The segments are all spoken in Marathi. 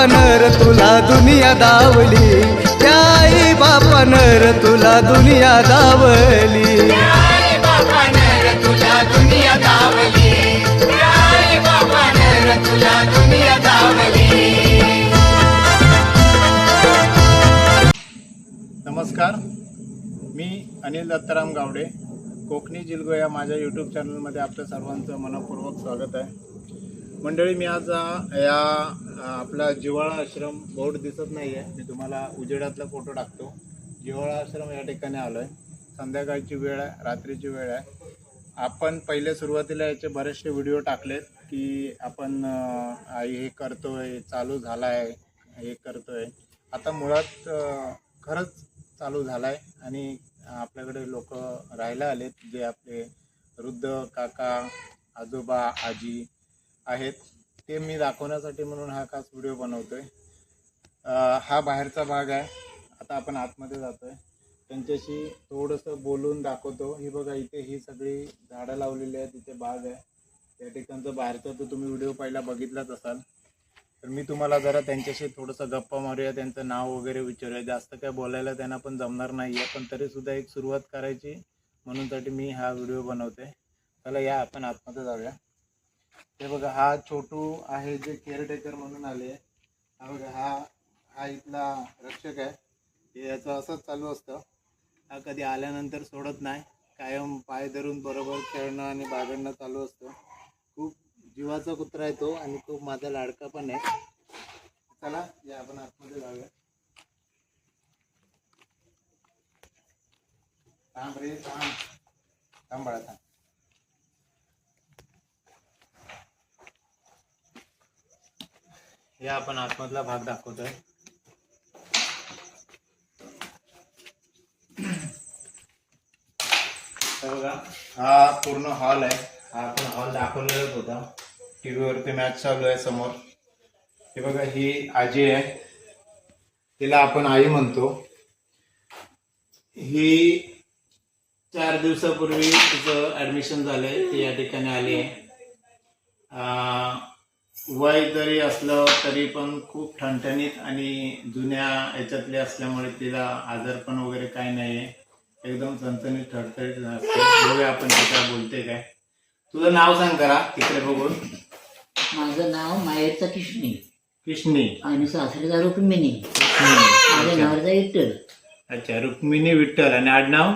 बापानर तुला दुनिया दावली. त्या आई बापानर तुला दुनिया दावली. आई बाबा नर तुला दुनिया दावली. आई बाबा नर तुला दुनिया दावली. नमस्कार. मी अनिल दत्ताराम गावडे. कोकणी जिलगो या माझ्या यूट्यूब चॅनलमध्ये आपल्या सर्वांचं मनपूर्वक स्वागत आहे. मंडळी मी आज या आपला जिव्हाळा आश्रम बोर्ड दिसत नाही आहे मी तुम्हाला उजेडातला फोटो टाकतो. जिव्हाळा आश्रम या ठिकाणी आलो आहे संध्याकाळची वेळ आहे रात्रीची वेळ आहे. आपण पहिले सुरुवातीला याचे बरेचसे व्हिडिओ टाकलेत की आपण हे करतो हे करतोय चालू झाला आहे हे करतोय. आता मुळात खरंच चालू झाला आहे आणि आपल्याकडे लोक राहायला आलेत जे आपले वृद्ध काका आजोबा आजी आहेत. ते मी दाखवण्यासाठी म्हणून हा खास व्हिडिओ बनवतोय. हा बाहेरचा भाग आहे. आता आपण आतमध्ये जातोय. त्यांच्याशी थोडंसं बोलून दाखवतो. ही बघा इथे ही सगळी झाडं लावलेली आहेत. तिथे बाग आहे. त्या ठिकाणचं बाहेरचा तर तुम्ही व्हिडिओ पहिला बघितलाच असाल. तर मी तुम्हाला जरा त्यांच्याशी थोडंसं गप्पा मारूया. त्यांचं नाव वगैरे विचारूया. जास्त काय बोलायला त्यांना पण जमणार नाही आहे पण तरी सुद्धा एक सुरुवात करायची. म्हणूनसाठी मी हा व्हिडिओ बनवते चला या आपण आतमध्ये जाऊया. हे बघा हा छोटू आहे जे केअरटेकर म्हणून आले. हा बघा हा हा इथला रक्षक आहे. याचं असंच चालू असतं. हा कधी आल्यानंतर सोडत नाही. कायम पाय धरून बरोबर खेळणं आणि बागडणं चालू असतं. खूप जीवाचा कुत्रा आहे तो आणि खूप माझा लाडका पण आहे. चला या आपण आतमध्ये जाऊया. थांब रे थांब. थांब बाळा थांब. या आपण आतमधला भाग दाखवतोय. तर बघा हा पूर्ण हॉल आहे. हा आपण हॉल दाखवलेलाच होता. टी व्हीवरती मॅच चालू आहे समोर. हे बघा ही आजी आहे. तिला आपण आई म्हणतो. ही चार दिवसापूर्वी तिचं ॲडमिशन झालंय. ती या ठिकाणी आली आहे. वय जरी असलं तरी पण खूप ठणठणीत आणि जुन्या याच्यातली असल्यामुळे तिला आजारपण वगैरे काही नाही आहे एकदम चणचणीत असते. बघूया आपण ती काय बोलते काय. तुझं नाव सांग करा तिकडे बघून. माझं नाव माहेरचा किशणी कृष्णी आणि सासरेचा रुक्मिणी. माझ्या नवरचा विठ्ठल. अच्छा रुक्मिणी विठ्ठल. आणि आडनाव?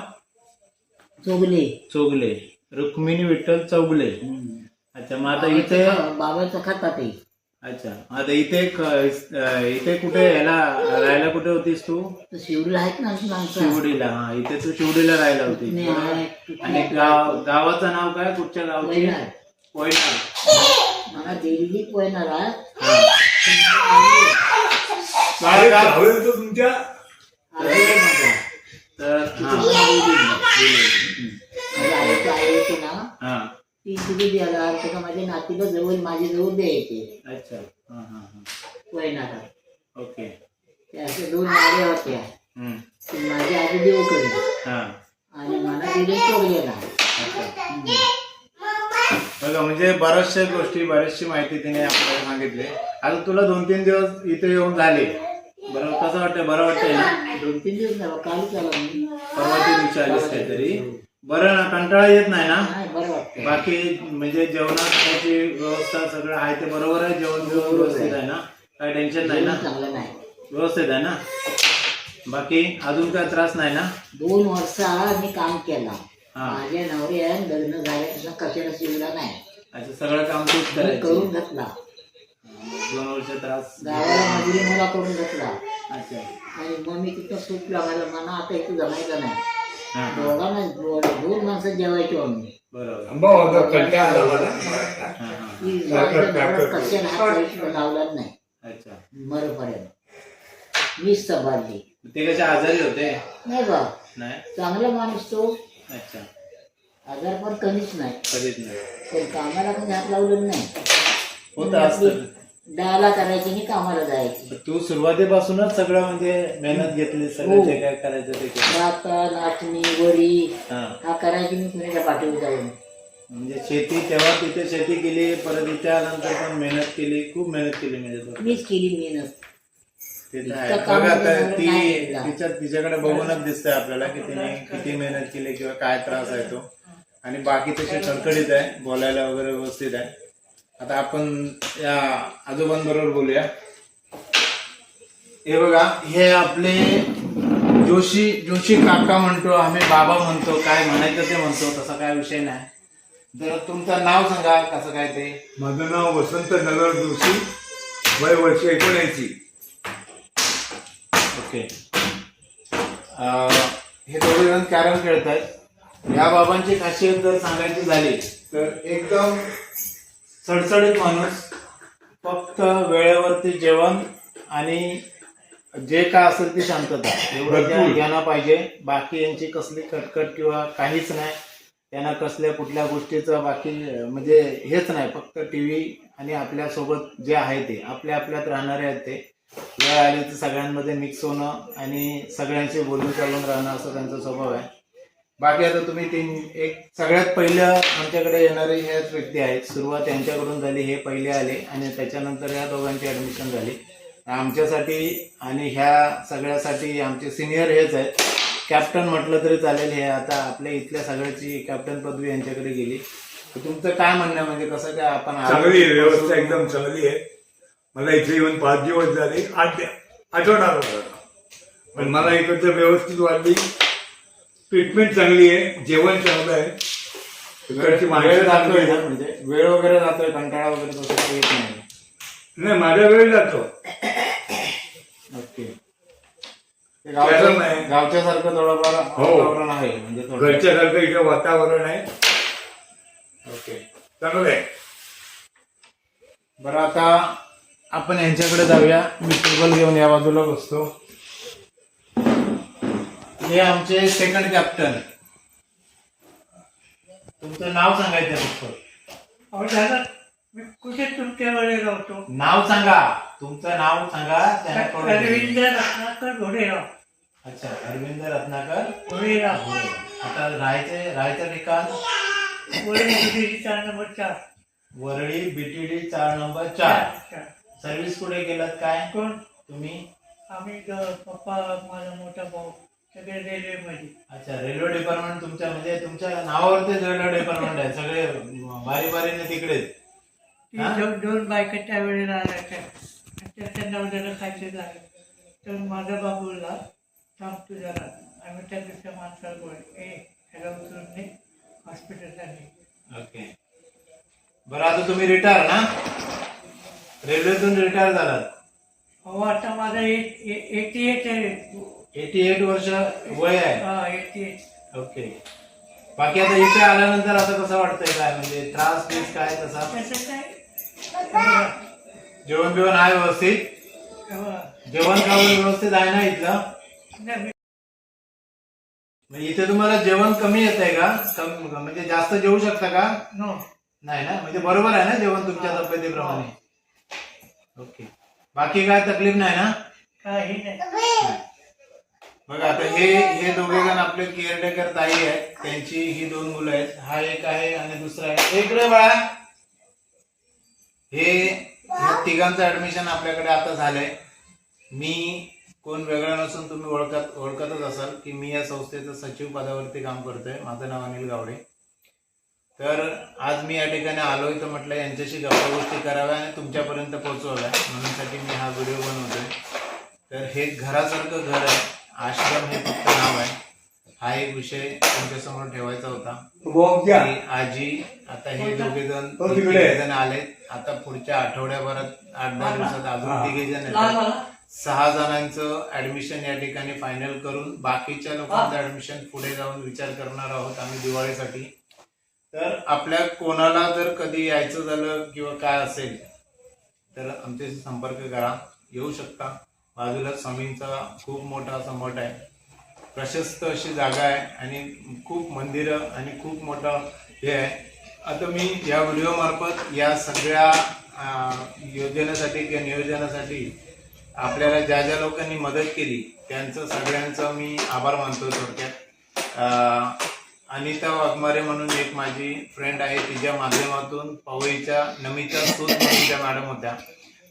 चोगले. चोगले. रुक्मिणी विठ्ठल चौगले. अच्छा मग आता इथे बाबाचा खातात ते अच्छा आता इथे क- इथे कुठे याला राहायला कुठे होतीस तू तर शिवरीला आहेत ना आमची माणसं शिवडीला हा इथे तू शिवडीला राहायला होती. आणि गाव गावाचं नाव काय कुठच्या गावची वैनाड. कोयना मला दिलेली पोयणारा बाळा का? तर हा माझ्या आईचं आई होते ना हा ती तिथे द्यायला त्याचा माझ्या नातीला जवळ माझी जवळ द्यायचे. अच्छा. हा हा हा. ओके. ते असे दोन नाऱ्या होत्या. हम्म. ती माझी आजी देवकडे हा. आणि मला दिले अच्छा. बघा म्हणजे बऱ्याचशा गोष्टी बऱ्याचशी माहिती तिने आपल्याला सांगितली. आता तुला दोन तीन दिवस इथे येऊन झाले. बरं कसं वाटतंय? बरं वाटतंय ना? दोन तीन दिवस नाही काल आला मी. परवाच्या दिवशी आलीस काहीतरी. बरं ना कंटाळा येत नाही ना? नाही बरं वाटतं बाकी म्हणजे जेवणात खाण्याची व्यवस्था सगळं आहे ते बरोबर आहे? जेवण बिवण व्यवस्थित आहे ना? काय टेन्शन नाही ना? चांगलं नाही. व्यवस्थित आहे ना? बाकी अजून काय त्रास नाही ना? दोन वर्ष मी काम केला. हा. माझ्या नवऱ्या लग्न झाल्यापासून कशाला शिवला नाही. अच्छा सगळं काम तूच मी करायचं. करून घेतला. दोन वर्ष त्रास. गावाला मजुरी मला करून घेतला. अच्छा. आणि मग मी तिथं सूट लावायला मला आता इथं जमायचं नाही. हा हा दोघांना दोन माणसं जेवायचो आम्ही हात लावला नाही. अच्छा. मरपर्यंत. मीच ते कसे आजारी होते? नाही बा. नाही? चांगला माणूस तो. अच्छा. आजार पण कमीच नाही. कधीच नाही. पण कामाला काही हात लावलेलं नाही. होत असतं. दहाला करायची आणि कामाला जायची तू सुरुवातीपासूनच सगळं म्हणजे मेहनत घेतली सगळं. जे काय करायचं ते केलं. नाचणी वरी हा हा करायची मी कुणाच्या पाठीवर जाऊन म्हणजे शेती तेव्हा तिथे शेती केली परत इथे आल्यानंतर पण मेहनत केली खूप मेहनत केली म्हणजे तू. मीच केली मेहनत ते तर इतकं आहे. काम बघ आता वगैरे ती नाही केलं. तिच्या तिच्याकडे बघूनच दिसतंय आपल्याला की तिने किती मेहनत केली किंवा काय त्रास आहे तो आणि बाकी तशी खडखडीत आहे बोलायला वगैरे व्यवस्थित आहे आता आपण या आजोबांबरोबर बोलूया. हे बघा हे आपले जोशी जोशी काका म्हणतो आम्ही बाबा म्हणतो काय म्हणायचं ते म्हणतो तसा काय विषय नाही. जरा तुमचं नाव सांगा कसं काय ते? माझं नाव वसंत नगर जोशी वय वर्ष एकोणऐंशी. ओके. अं, हे दोघे जण कॅरम खेळत आहेत या बाबांची खासियत जर सांगायची झाली तर एकदम सडसडीत माणूस फक्त वेळेवरती जेवण आणि जे काय असेल ती शांतता. एवढं त्या. ज्ञाना पाहिजे. बाकी यांची कसली कटकट किंवा काहीच नाही. त्यांना कसल्या कुठल्या गोष्टीचं बाकी म्हणजे हेच नाही. फक्त टी व्ही आणि आपल्यासोबत जे आहे ते आपल्या आपल्यात राहणारे आहेत ते. वेळ आली तर सगळ्यांमध्ये मिक्स होणं आणि सगळ्यांशी बोलून चालून राहणं असं त्यांचा स्वभाव आहे. बाकी आता तुम्ही तीन एक सगळ्यात पहिलं आमच्याकडे येणारे ह्याच व्यक्ती आहेत. सुरुवात यांच्याकडून झाली हे पहिले आले आणि त्याच्यानंतर या दोघांची ऍडमिशन झाली. आमच्यासाठी आणि ह्या सगळ्यासाठी आमचे सिनियर हेच आहेत. कॅप्टन म्हटलं तरी चालेल हे आता आपल्या इथल्या सगळ्याची कॅप्टन पदवी यांच्याकडे गेली. तर तुमचं काय म्हणणं म्हणजे कसं काय आपण चांगली आहे व्यवस्था एकदम चांगली आहे. मला इथे येऊन पाच दिवस झाले आठ आठवडा पण मला इकडचं व्यवस्थित वाटली ट्रीटमेंट चांगली आहे जेवण चांगलं आहे. वेळ माणसं चांगली. म्हणजे वेळ वगैरे जातोय कंटाळा वगैरे तसं काही येत नाही. नाही माझा वेळ जातो. ओके. ते कॅरम गावच्या सारखं थोडंफार हो. वातावरण आहे म्हणजे थोडं. घरच्यासारखं इथं वातावरण आहे. ओके. चांगलं आहे. बरं आता आपण यांच्याकडे जाऊया. मी टेबल घेऊन या बाजूला बसतो. हे आमचे सेकंड कॅप्टन तुमचं नाव सांगायचं फक्त. अहो दादा मी कुठे तुमच्याकडे राहतो? नाव सांगा. तुमचं नाव सांगा त्यांना कळून रत्नाकर घोडेराव. अच्छा अरविंद रत्नाकर घोडेराव. आता राहायचे राहायचं ठिकाण? वडील चार नंबर चार. वरळी बीटीडी चार नंबर चार. चार. सर्व्हिस कुठे गेलात काय? कोण? तुम्ही? आम्ही ग- पप्पा माझा मोठा भाऊ. सगळे रेल्वेमध्ये अच्छा रेल्वे डिपार्टमेंट तुमच्या म्हणजे तुमच्या नावावरतीच रेल्वे डिपार्टमेंट आहे. सगळे बारी बारीने तिकडेच ती हा? दोन दोन बायका त्यावेळेला आल्याच्या आणि त्या त्यांना उद्याला खायचे झाले. तर माझा बाबूला थांब तू जरा. आम्ही त्या दुसऱ्या माणसाला बोल ए ह्याला उचलून दे. हॉस्पिटलला ने ओके. बरं आता तुम्ही रिटायर ना? रेल्वेतून रिटायर झालात. हो आता माझा एटी एट आहे एटी एट वर्ष वय आहे. हा एटी एट. ओके. बाकी आता इथे आल्यानंतर आता कसं वाटतंय काय? म्हणजे त्रास बीस काय तसा? काय? जेवण बिवण आहे व्यवस्थित? तेव्हा जेवण खावण व्यवस्थित आहे ना इथलं? नाही, इथे तुम्हाला जेवण कमी येत आहे का? कम म्हणजे जास्त जेवू शकता का? नो. नाही ना? म्हणजे बरोबर आहे ना जेवण तुमच्या तब्येतीप्रमाणे? ओके. बाकी काय तकलीफ नाही ना? काही नाही. मग आता हे हे दोघे जण आपले केअरटेकर ताई आहेत. त्यांची ही दोन मुलं आहेत. हा एक आहे आणि दुसरा आहे. एक रे बाळा. हे तिघांचं ऍडमिशन आपल्याकडे आता झालंय. मी कोण वेगळा नसून तुम्ही ओळखत ओळखतच असाल की मी या संस्थेचं सचिव पदावरती काम करतोय. माझं नाव अनिल गावडे. तर आज मी या ठिकाणी आलोय तर म्हटलं यांच्याशी गप्पा गोष्टी कराव्या आणि तुमच्यापर्यंत पोहोचवाव्या. म्हणूनसाठी मी हा व्हिडिओ बनवतोय. तर हे घरासारखं घर आहे. आश्रम हे फक्त नाव आहे. हा एक विषय तुमच्यासमोर ठेवायचा होता. की आजी आता हे दोघे जण हो, तिकडे. जण आलेत. आता पुढच्या आठवड्याभरात आठ दहा दिवसात अजून हा. तिघे जण येतात. सहा जणांचं ऍडमिशन या ठिकाणी फायनल करून बाकीच्या लोकांचं ऍडमिशन पुढे जाऊन विचार करणार आहोत आम्ही दिवाळीसाठी. तर आपल्या कोणाला जर कधी यायचं झालं किंवा काय असेल तर आमच्याशी संपर्क करा. येऊ शकता. बाजूला स्वामींचा खूप मोठा असा मठ आहे. प्रशस्त अशी जागा आहे आणि खूप मंदिरं आणि खूप मोठं हे आहे. आता मी या व्हिडिओ मार्फत या सगळ्या योजनेसाठी किंवा नियोजनासाठी आपल्याला ज्या ज्या लोकांनी मदत केली त्यांचं सगळ्यांचं मी आभार मानतो थोडक्यात. अनिता वाघमारे म्हणून एक माझी फ्रेंड आहे तिच्या माध्यमातून पवईच्या नमिता सूत म्हणून त्या मॅडम होत्या.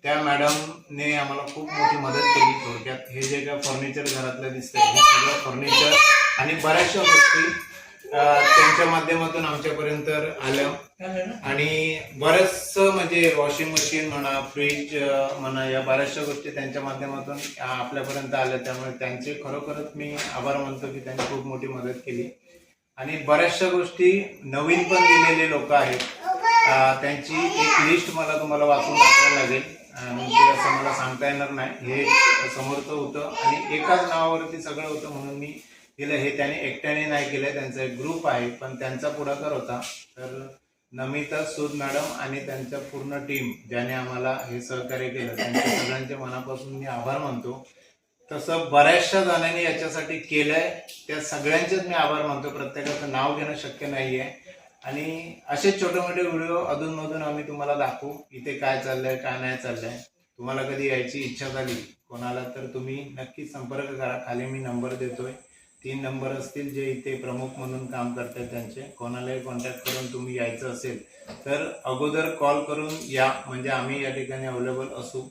त्या मॅडमने आम्हाला खूप मोठी मदत केली थोडक्यात. हे जे काय फर्निचर घरातलं दिसतंय हे सगळं फर्निचर आणि बऱ्याचशा गोष्टी त्यांच्या माध्यमातून आमच्यापर्यंत आल्या. आणि बरंच म्हणजे वॉशिंग मशीन म्हणा फ्रीज म्हणा या बऱ्याचशा गोष्टी त्यांच्या माध्यमातून आपल्यापर्यंत आल्या. त्यामुळे त्यांचे खरोखरच मी आभार मानतो की त्यांनी खूप मोठी मदत केली. आणि बऱ्याचशा गोष्टी नवीन पण दिलेले लोक आहेत. त्यांची एक लिस्ट मला तुम्हाला वाचून दाखवायला लागेल. अं, ते असं मला सांगता येणार नाही. हे समोरचं होतं आणि एकाच नावावरती सगळं होतं म्हणून मी केलं. हे त्याने एकट्याने नाही केलं त्यांचा एक ग्रुप आहे पण त्यांचा पुढाकार होता. तर नमिता सूद मॅडम आणि त्यांच्या पूर्ण टीम ज्याने आम्हाला हे सहकार्य केलं. त्यांच्या सगळ्यांच्या मनापासून मी आभार मानतो. तसं बऱ्याचशा जणांनी याच्यासाठी केलंय. त्या सगळ्यांचेच मी आभार मानतो. प्रत्येकाचं नाव घेणं शक्य नाहीये. आणि असे छोटे मोठे व्हिडिओ अधूनमधून आम्ही तुम्हाला दाखवू इथे काय चाललंय काय नाही चाललंय. तुम्हाला कधी यायची इच्छा झाली कोणाला तर तुम्ही नक्की संपर्क करा. खाली मी नंबर देतोय. तीन नंबर असतील जे इथे प्रमुख म्हणून काम करतात त्यांचे. कोणालाही कॉन्टॅक्ट करून तुम्ही यायचं असेल तर अगोदर कॉल करून या. म्हणजे आम्ही या ठिकाणी अवेलेबल असू.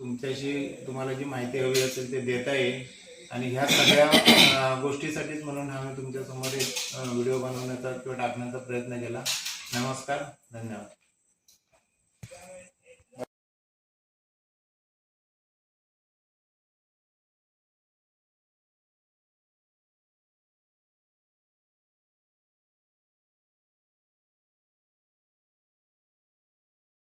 तुमच्याशी तुम्हाला जी माहिती हवी असेल ते देता येईल. आणि ह्या सगळ्या गोष्टीसाठीच म्हणून आम्ही तुमच्यासमोर व्हिडिओ बनवण्याचा किंवा टाकण्याचा प्रयत्न केला. नमस्कार धन्यवाद.